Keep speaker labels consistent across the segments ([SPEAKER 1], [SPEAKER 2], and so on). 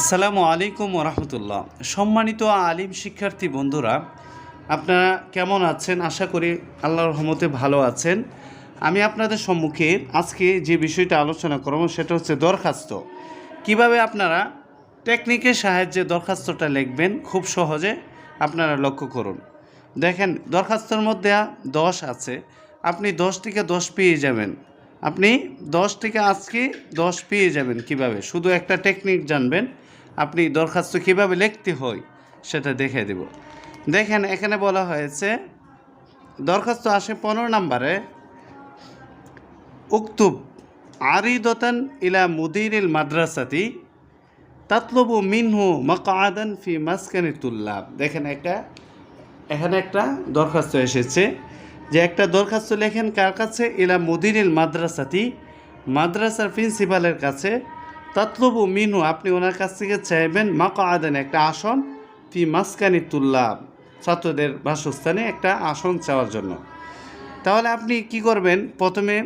[SPEAKER 1] আসসালামু আলাইকুম রহমতুল্লাহ সম্মানিত আলিম শিক্ষার্থী বন্ধুরা, আপনারা কেমন আছেন? আশা করি আল্লাহর রহমতে ভালো আছেন। আমি আপনাদের সম্মুখে আজকে যে বিষয়টা আলোচনা করব, সেটা হচ্ছে দরখাস্ত। কীভাবে আপনারা টেকনিকের সাহায্যে দরখাস্তটা লিখবেন? খুব সহজে আপনারা লক্ষ্য করুন। দেখেন, দরখাস্তর মধ্যে দশ আছে। আপনি দশ থেকে দশ পেয়ে যাবেন। আপনি দশ থেকে আজকে দশ পেয়ে যাবেন কীভাবে? শুধু একটা টেকনিক জানবেন আপনি দরখাস্ত কীভাবে লিখতে হয় সেটা দেখে দেব। দেখেন, এখানে বলা হয়েছে, দরখাস্ত আসে পনেরো নম্বরে, উক্তুব আরিদতান ইলা মুদিরিল মাদ্রাসাতি তাতলবু মিনহু মকাদান ফি মাসকানি তুল্লাব। দেখেন একটা, এখানে একটা দরখাস্ত এসেছে যে একটা দরখাস্ত লেখেন কার কাছে? ইলা মুদিরিল মাদ্রাসাতি, মাদ্রাসার প্রিন্সিপালের কাছে। তাতলবু মিনু, আপনি ওনার কাছ থেকে চাইবেন মাকা আদেন একটা আসন ফি মাসকানি তুল্লাব, ছাত্রদের বাসস্থানে একটা আসন চাওয়ার জন্য। তাহলে আপনি কি করবেন? প্রথমে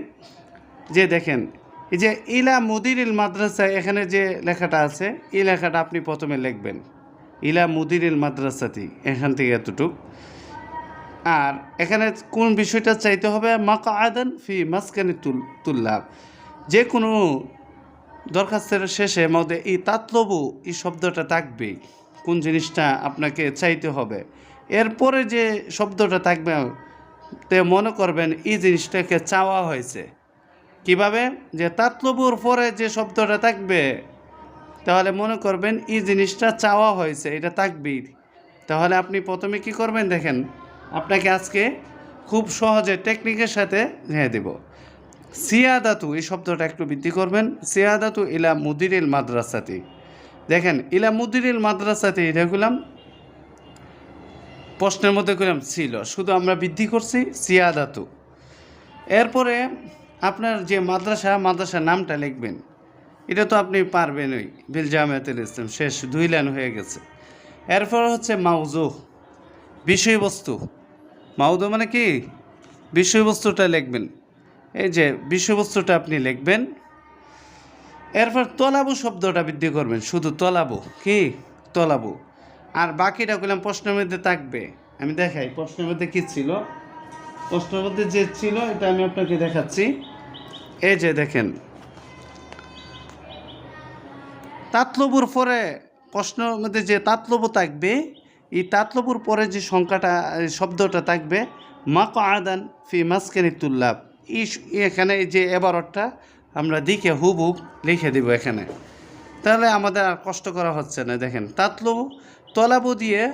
[SPEAKER 1] যে দেখেন, এই যে ইলা মুদিরিল মাদ্রাসা, এখানে যে লেখাটা আছে, এই লেখাটা আপনি প্রথমে লিখবেন। ইলা মুদিরিল মাদ্রাসাতি, এখান থেকে এতটুক। আর এখানে কোন বিষয়টা চাইতে হবে? মাকা আদান ফি মাসকানি তুল, তুল্লাব। যে কোনো দরখাস্তের শেষে মধ্যে এই তাতলবু এই শব্দটা থাকবে, কোন জিনিসটা আপনাকে চাইতে হবে। এরপরে যে শব্দটা থাকবে, তে মনে করবেন এই জিনিসটাকে চাওয়া হয়েছে। কীভাবে? যে তাতলবুর পরে যে শব্দটা থাকবে, তাহলে মনে করবেন এই জিনিসটা চাওয়া হয়েছে, এটা থাকবেই। তাহলে আপনি প্রথমে কি করবেন দেখেন, আপনাকে আজকে খুব সহজে টেকনিকের সাথে হ্যাঁ দেব। সিয়াদাতু, এই শব্দটা একটু বৃদ্ধি করবেন, সিয়াদাতু ইলা মুদিরিল মাদ্রাসাতি। দেখেন, ইলা মুদিরিল মাদ্রাসাতি এটা করলাম প্রশ্নের মধ্যে করলাম ছিল, শুধু আমরা বৃদ্ধি করছি সিয়াদাতু। এরপরে আপনার যে মাদ্রাসা, মাদ্রাসার নামটা লিখবেন, এটা তো আপনি পারবেন ওই বিল জামায়াতুল ইসলাম, শেষ, দুই লাইন হয়ে গেছে। এরপর হচ্ছে মাউজু বিষয়বস্তু। মাউদু মানে কি? বিষয়বস্তুটা লিখবেন। এই যে বিষয়বস্তুটা আপনি লিখবেন। এরপর তলাবু শব্দটা বৃদ্ধি করবেন, শুধু তলাবু, কি? তলাবু। আর বাকিটা করলাম প্রশ্নের মধ্যে থাকবে। আমি দেখাই, প্রশ্নের মধ্যে কী ছিল? প্রশ্নের মধ্যে যে ছিল, এটা আমি আপনাকে দেখাচ্ছি। এই যে দেখেন। তাতলবুর পরে প্রশ্নের মধ্যে যে তাতলবু থাকবে, এই তাতলবুর পরে যে সংখ্যাটা, শব্দটা থাকবে মা আদান ফি মাসকানি তুল্লাব। এই স- এখানে যে এবারটা আমরা দিকে হুব হুব লিখে দেব এখানে। তাহলে আমাদের আর কষ্ট করা হচ্ছে না, দেখেন। তাতলু, তলাবু দিয়ে,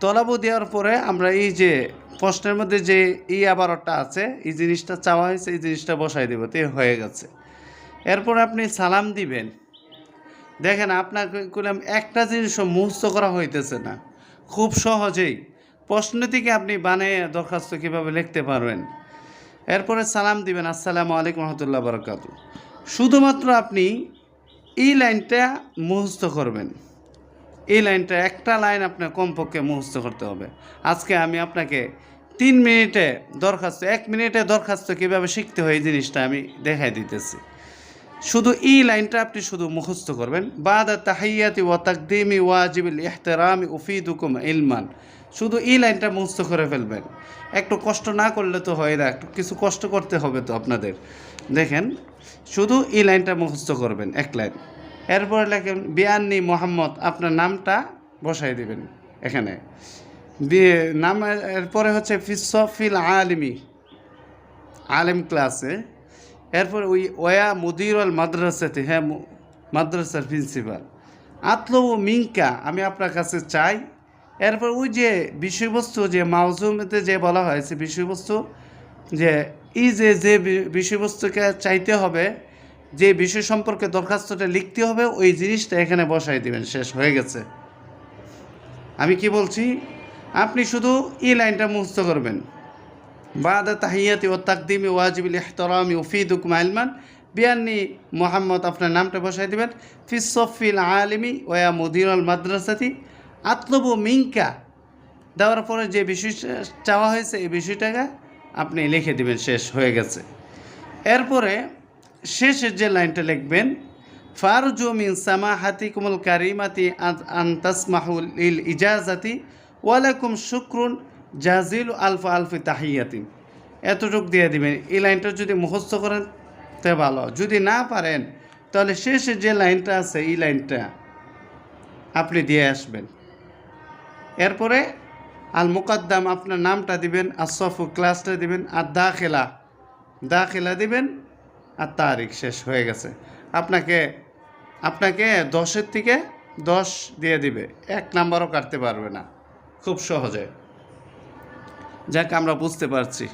[SPEAKER 1] তলাবু দেওয়ার পরে আমরা এই যে প্রশ্নের মধ্যে যে ই আবারটা আছে, এই জিনিসটা চাওয়া হয়েছে, এই জিনিসটা বসাই দেবো, তে হয়ে গেছে। এরপর আপনি সালাম দিবেন। দেখেন আপনাকে করলাম একটা জিনিসও মুহস্ত করা হইতেছে না। খুব সহজেই। প্রশ্ন থেকে আপনি বানিয়ে দরখাস্ত কীভাবে লিখতে পারবেন? এরপরে সালাম দিবেন, আসসালামু আলাইকুম রহমতুল্লাহ বরকাত। শুধুমাত্র আপনি এই লাইনটা মুহস্ত করবেন। এই লাইনটা একটা লাইন আপনার কমপক্ষে মুহস্ত করতে হবে। আজকে আমি আপনাকে তিন মিনিটে দরখাস্ত, এক মিনিটে দরখাস্ত কীভাবে শিখতে হয় এই জিনিসটা আমি দেখাই দিতেছি। শুধু এই লাইনটা আপনি শুধু মুখস্থ করবেন। বাদা তাহাইয়াতি ওয়া তাকদিমি ওয়াজিবিল ইহতেরামি উফিদুকুম ইলমান। শুধু এই লাইনটা মুখস্থ করে ফেলবেন। একটু কষ্ট না করলে তো হয় না, একটু কিছু কষ্ট করতে হবে তো আপনাদের। দেখেন, শুধু এই লাইনটা মুখস্থ করবেন, এক লাইন। এরপরে লেখেন বিয়ান্নি মোহাম্মদ আপনার নামটা বসাই দিবেন এখানে। দিয়ে নাম, এরপরে হচ্ছে ফিসফিল আলিমি আলেম ক্লাসে। এরপর, ওই, ওয়া মুদিরল মাদ্রাসাতে হ্যাঁ মাদ্রাসার প্রিন্সিপাল। আতলবু মিঙ্কা আমি আপনার কাছে চাই এরপর ওই যে বিষয়বস্তু যে মাউজুমেতে যে বলা হয়েছে বিষয়বস্তু যে ই যে যে বিষয়বস্তুকে চাইতে হবে, যে বিষয় সম্পর্কে দরখাস্তটা লিখতে হবে, ওই জিনিসটা এখানে বসাই দিবেন, শেষ হয়ে গেছে। আমি কি বলছি? আপনি শুধু এই লাইনটা মুহস্ত করবেন। বাদ তাহিয়াতি ও তাকদিমি ওয়াজিবিল ইহতরামি উফিদুকুম আলমান বিয়ান্নি মোহাম্মদ আপনার নামটা বসাই দেবেন। ফিসফিল আলিমি ওয়া মুদিরুল মাদ্রাসাতি আতলবু মিঙ্কা দেওয়ার পরে যে বিষয়টা চাওয়া হয়েছে, এই বিষয়টাকে আপনি লিখে দেবেন, শেষ হয়ে গেছে। এরপরে শেষের যে লাইনটা লিখবেন, ফারজু মিন সামাহাতিকুমুল কারিমাতি আন- আন তাসমাহুল ইল ইজাজাতি ওয়ালাইকুম শুক্রুন জাজিল আলফা আলফি তাহিয়াতিন। এতটুক দিয়ে দিবেন। এই লাইনটা যদি মুখস্থ করেন, তে ভালো। যদি না পারেন, তাহলে শেষে যে লাইনটা আছে, এই লাইনটা আপনি দিয়ে আসবেন। এরপরে আল মুকদ্দাম আপনার নামটা দিবেন আর সফু ক্লাসটা দিবেন আর দা খেলা দা খেলা দিবেন, আর তারিখ শেষ হয়ে গেছে। আপনাকে আপনাকে দশের থেকে দশ দিয়ে দিবে। এক নাম্বারও কাটতে পারবে না। খুব সহজে। যাকে, আমরা বুঝতে পারছি।